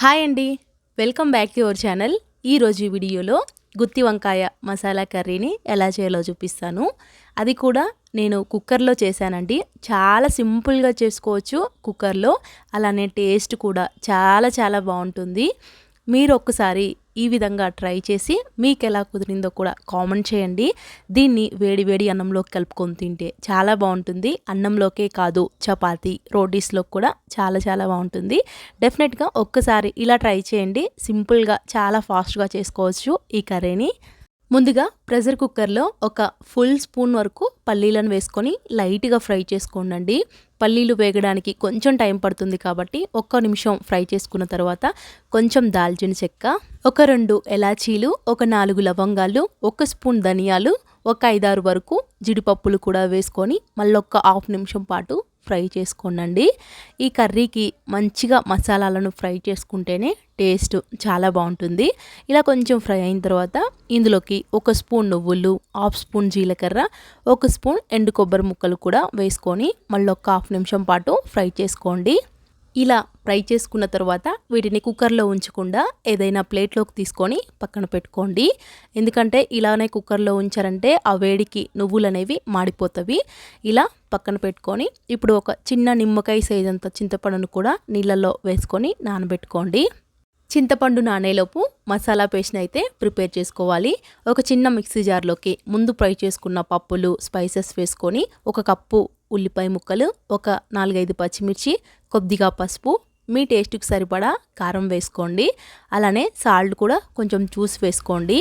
Hi అండి. Welcome back to channel. ఈరోజు ఈ వీడియోలో గుత్తి వంకాయ మసాలా కర్రీని ఎలా చేయాలో చూపిస్తాను. అది కూడా నేను కుక్కర్లో చేశానండి. చాలా సింపుల్గా చేసుకోవచ్చు కుక్కర్లో. అలానే టేస్ట్ కూడా చాలా చాలా బాగుంటుంది. మీరు ఒక్కసారి ఈ విధంగా ట్రై చేసి మీకు ఎలా కుదిరిందో కూడా కామెంట్ చేయండి. దీన్ని వేడి వేడి అన్నంలోకి కలుపుకొని తింటే చాలా బాగుంటుంది. అన్నంలోకే కాదు చపాతీ రోటీస్లో కూడా చాలా చాలా బాగుంటుంది. డెఫినెట్గా ఒక్కసారి ఇలా ట్రై చేయండి. సింపుల్గా చాలా ఫాస్ట్గా చేసుకోవచ్చు ఈ కర్రీని. ముందుగా ప్రెషర్ కుక్కర్లో ఒక ఫుల్ స్పూన్ వరకు పల్లీలను వేసుకొని లైట్గా ఫ్రై చేసుకోండి పల్లీలు వేగడానికి కొంచెం టైం పడుతుంది కాబట్టి ఒక్క నిమిషం ఫ్రై చేసుకున్న తర్వాత కొంచెం దాల్చిన చెక్క ఒక రెండు ఎలాచీలు ఒక నాలుగు లవంగాలు ఒక స్పూన్ ధనియాలు ఒక ఐదారు వరకు జీడిపప్పులు కూడా వేసుకొని మళ్ళీ హాఫ్ నిమిషం పాటు ఫ్రై చేసుకోనండి. ఈ కర్రీకి మంచిగా మసాలాలను ఫ్రై చేసుకుంటేనే టేస్ట్ చాలా బాగుంటుంది. ఇలా కొంచెం ఫ్రై అయిన తర్వాత ఇందులోకి ఒక స్పూన్ నువ్వులు హాఫ్ స్పూన్ జీలకర్ర ఒక స్పూన్ ఎండు కొబ్బరి ముక్కలు కూడా వేసుకొని మళ్ళీ ఒక హాఫ్ నిమిషం పాటు ఫ్రై చేసుకోండి. ఇలా ఫ్రై చేసుకున్న తర్వాత వీటిని కుక్కర్లో ఉంచకుండా ఏదైనా ప్లేట్లోకి తీసుకొని పక్కన పెట్టుకోండి. ఎందుకంటే ఇలానే కుక్కర్లో ఉంచారంటే ఆ వేడికి నువ్వులు అనేవి మాడిపోతవి. ఇలా పక్కన పెట్టుకొని ఇప్పుడు ఒక చిన్న నిమ్మకాయ సైజ్ అంత చింతపండును కూడా నీళ్ళల్లో వేసుకొని నానబెట్టుకోండి. చింతపండు నానేలోపు మసాలా పేస్ట్ని అయితే ప్రిపేర్ చేసుకోవాలి. ఒక చిన్న మిక్సీ జార్లోకి ముందు ఫ్రై చేసుకున్న పప్పులు స్పైసెస్ వేసుకొని ఒక కప్పు ఉల్లిపాయ ముక్కలు ఒక నాలుగైదు పచ్చిమిర్చి కొద్దిగా పసుపు. మీ టేస్ట్కి సరిపడా కారం వేసుకోండి. అలానే సాల్ట్ కూడా కొంచెం చూసి వేసుకోండి.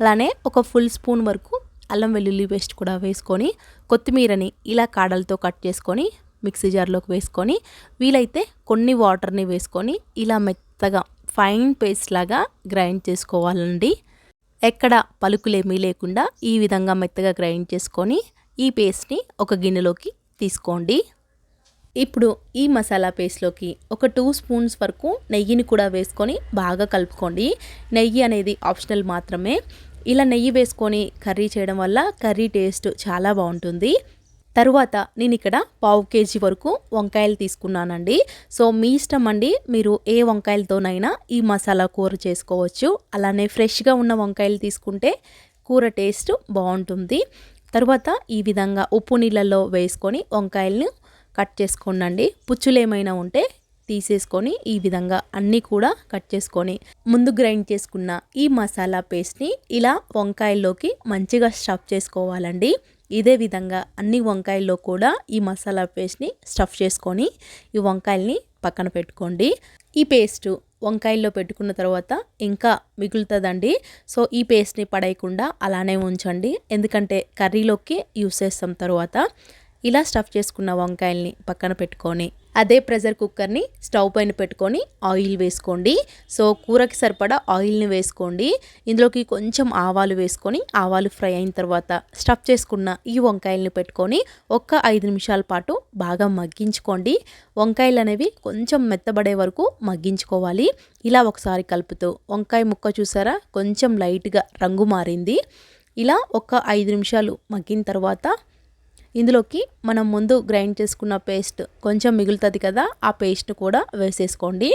అలానే ఒక ఫుల్ స్పూన్ వరకు అల్లం వెల్లుల్లి పేస్ట్ కూడా వేసుకొని కొత్తిమీరని ఇలా కాడలతో కట్ చేసుకొని మిక్సీ జార్లోకి వేసుకొని వీలైతే కొన్ని వాటర్ని వేసుకొని ఇలా మెత్తగా ఫైన్ పేస్ట్ లాగా గ్రైండ్ చేసుకోవాలండి. ఎక్కడ పలుకులేమీ లేకుండా ఈ విధంగా మెత్తగా గ్రైండ్ చేసుకొని ఈ పేస్ట్ని ఒక గిన్నెలోకి తీసుకోండి. ఇప్పుడు ఈ మసాలా పేస్ట్లోకి ఒక టూ స్పూన్స్ వరకు నెయ్యిని కూడా వేసుకొని బాగా కలుపుకోండి. నెయ్యి అనేది ఆప్షనల్ మాత్రమే. ఇలా నెయ్యి వేసుకొని కర్రీ చేయడం వల్ల కర్రీ టేస్ట్ చాలా బాగుంటుంది. తరువాత నేను ఇక్కడ పావు కేజీ వరకు వంకాయలు తీసుకున్నానండి. సో మీ ఇష్టం అండి. మీరు ఏ వంకాయలతోనైనా ఈ మసాలా కూర చేసుకోవచ్చు. అలానే ఫ్రెష్గా ఉన్న వంకాయలు తీసుకుంటే కూర టేస్ట్ బాగుంటుంది. తర్వాత ఈ విధంగా ఉప్పు నీళ్ళల్లో వేసుకొని వంకాయలను కట్ చేసుకోండి పుచ్చులు ఏమైనా ఉంటే తీసేసుకొని ఈ విధంగా అన్నీ కూడా కట్ చేసుకొని ముందు గ్రైండ్ చేసుకున్న ఈ మసాలా పేస్ట్ని ఇలా వంకాయల్లోకి మంచిగా స్టఫ్ చేసుకోవాలండి. ఇదే విధంగా అన్ని వంకాయల్లో కూడా ఈ మసాలా పేస్ట్ని స్టఫ్ చేసుకొని ఈ వంకాయల్ని పక్కన పెట్టుకోండి. ఈ పేస్టు వంకాయల్లో పెట్టుకున్న తర్వాత ఇంకా మిగులుతుందండి. సో ఈ పేస్ట్ని పడేయకుండా అలానే ఉంచండి. ఎందుకంటే కర్రీలోకి యూస్ చేస్తాం తర్వాత. ఇలా స్టఫ్ చేసుకున్న వంకాయల్ని పక్కన పెట్టుకొని అదే ప్రెషర్ కుక్కర్ని స్టవ్ పైన పెట్టుకొని ఆయిల్ వేసుకోండి. సో కూరకి సరిపడా ఆయిల్ని వేసుకోండి. ఇందులోకి కొంచెం ఆవాలు వేసుకొని ఆవాలు ఫ్రై అయిన తర్వాత స్టఫ్ చేసుకున్న ఈ వంకాయల్ని పెట్టుకొని ఒక్క ఐదు నిమిషాల పాటు బాగా మగ్గించుకోండి. వంకాయలు అనేవి కొంచెం మెత్తబడే వరకు మగ్గించుకోవాలి. ఇలా ఒకసారి కలుపుతూ వంకాయ ముక్క చూసారా? కొంచెం లైట్గా రంగు మారింది. ఇలా ఒక ఐదు నిమిషాలు మగ్గిన తర్వాత ఇందులోకి మనం ముందు గ్రైండ్ చేసుకున్న పేస్ట్ కొంచెం మిగులుతుంది కదా ఆ పేస్ట్ను కూడా వేసేసుకోండి.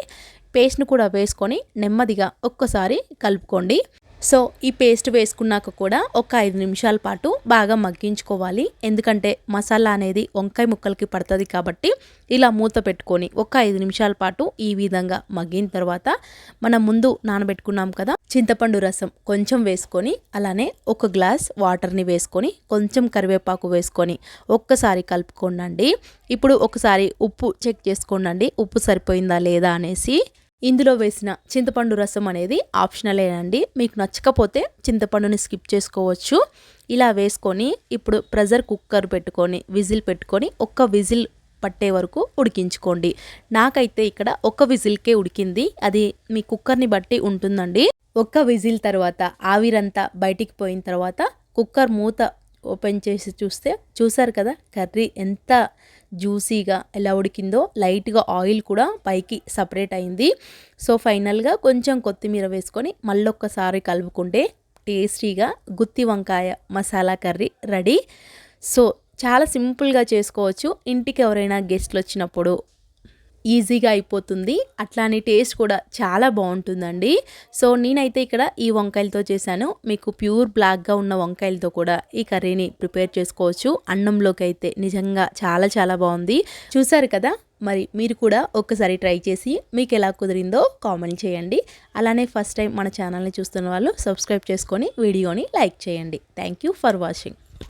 పేస్ట్ను కూడా వేసుకొని నెమ్మదిగా ఒక్కసారి కలుపుకోండి. సో ఈ పేస్ట్ వేసుకున్నాక కూడా ఒక ఐదు నిమిషాల పాటు బాగా మగ్గించుకోవాలి. ఎందుకంటే మసాలా అనేది వంకాయ ముక్కలకి పడుతుంది కాబట్టి ఇలా మూత పెట్టుకొని ఒక ఐదు నిమిషాల పాటు ఈ విధంగా మగ్గిన తర్వాత మనం ముందు నానబెట్టుకున్నాం కదా చింతపండు రసం కొంచెం వేసుకొని అలానే ఒక గ్లాస్ వాటర్ని వేసుకొని కొంచెం కరివేపాకు వేసుకొని ఒక్కసారి కలుపుకోండి ఇప్పుడు ఒకసారి ఉప్పు చెక్ చేసుకోండి ఉప్పు సరిపోయిందా లేదా అనేసి ఇందులో వేసిన చింతపండు రసం అనేది ఆప్షనలేనండి మీకు నచ్చకపోతే చింతపండుని స్కిప్ చేసుకోవచ్చు. ఇలా వేసుకొని ఇప్పుడు ప్రెజర్ కుక్కర్ పెట్టుకొని విజిల్ పెట్టుకొని ఒక్క విజిల్ పట్టే వరకు ఉడికించుకోండి. నాకైతే ఇక్కడ ఒక విజిల్కే ఉడికింది. అది మీ కుక్కర్ని బట్టి ఉంటుందండి. ఒక్క విజిల్ తర్వాత ఆవిరంతా బయటికి పోయిన తర్వాత కుక్కర్ మూత ఓపెన్ చేసి చూస్తే చూసారు కదా కర్రీ ఎంత జ్యూసీగా ఎలా ఉడికిందో లైట్గా ఆయిల్ కూడా పైకి సపరేట్ అయింది. సో ఫైనల్గా కొంచెం కొత్తిమీర వేసుకొని మళ్ళొక్కసారి కలుపుకుంటే టేస్టీగా గుత్తి వంకాయ మసాలా కర్రీ రెడీ. సో చాలా సింపుల్గా చేసుకోవచ్చు. ఇంటికి ఎవరైనా గెస్ట్లు వచ్చినప్పుడు ఈజీగా అయిపోతుంది. అట్లానే టేస్ట్ కూడా చాలా బాగుంటుందండి. సో నేనైతే ఇక్కడ ఈ వంకాయలతో చేశాను. మీకు ప్యూర్ బ్లాక్గా ఉన్న వంకాయలతో కూడా ఈ కర్రీని ప్రిపేర్ చేసుకోవచ్చు. అన్నంలోకి అయితే నిజంగా చాలా చాలా బాగుంది. చూసారు కదా? మరి మీరు కూడా ఒక్కసారి ట్రై చేసి మీకు ఎలా కుదిరిందో కామెంట్ చేయండి. అలానే ఫస్ట్ టైం మన ఛానల్ని చూస్తున్న వాళ్ళు సబ్స్క్రైబ్ చేసుకొని వీడియోని లైక్ చేయండి. Thank you for watching.